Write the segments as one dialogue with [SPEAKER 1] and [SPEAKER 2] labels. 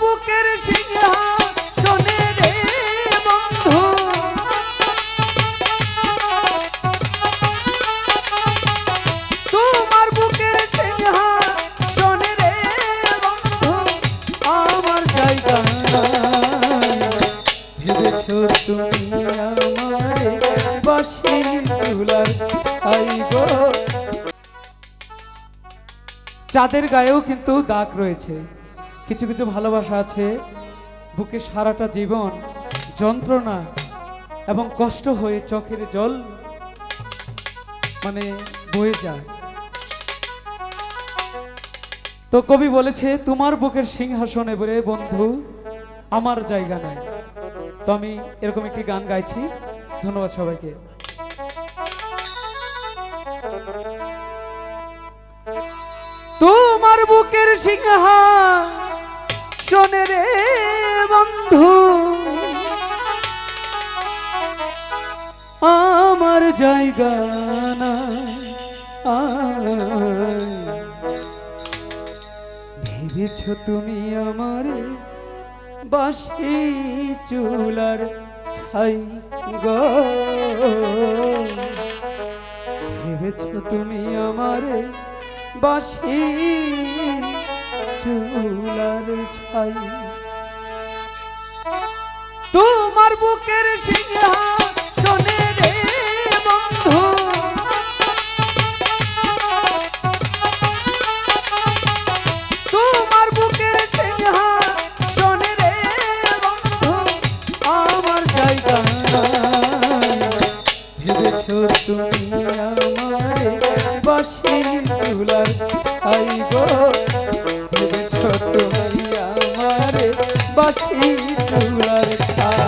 [SPEAKER 1] বুকের সিংহাসনে রে বন্ধু। তোমার বুকের সিংহাসনে রে বন্ধু। আমার জায়গা তুমি আমারে চুলার চাঁদের গায়েও কিন্তু দাগ রয়েছে। কিছু কিছু ভালোবাসা আছে। বুকে সারাটা জীবন যন্ত্রণা এবং কষ্ট হয়ে চোখের জল মানে বয়ে যায়। তো কবি বলেছে, তোমার বুকের সিংহাসনে বলে বন্ধু, আমার জায়গা নাই। তো আমি এরকম একটি গান গাইছি। ধন্যবাদ সবাইকে। তোমার বুকের সিংহাসনে রে বন্ধু। আমার জায়গা না ভেবেছ তুমি আমারে বাসি চুলার ছাই গো? ভেবেছ তুমি আমারে বাসি চুলার ছাই। তোমার বুকের সিংহাসনে বাসি চুলার ছাই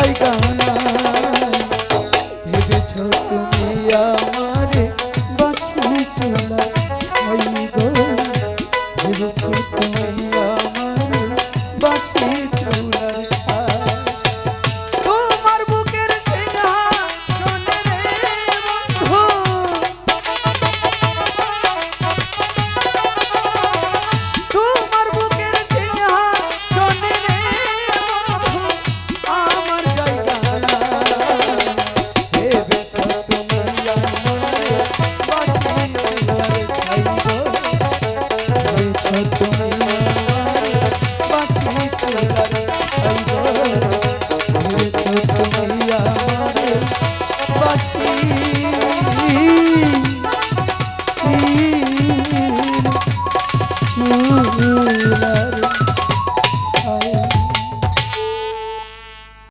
[SPEAKER 1] জায়গা।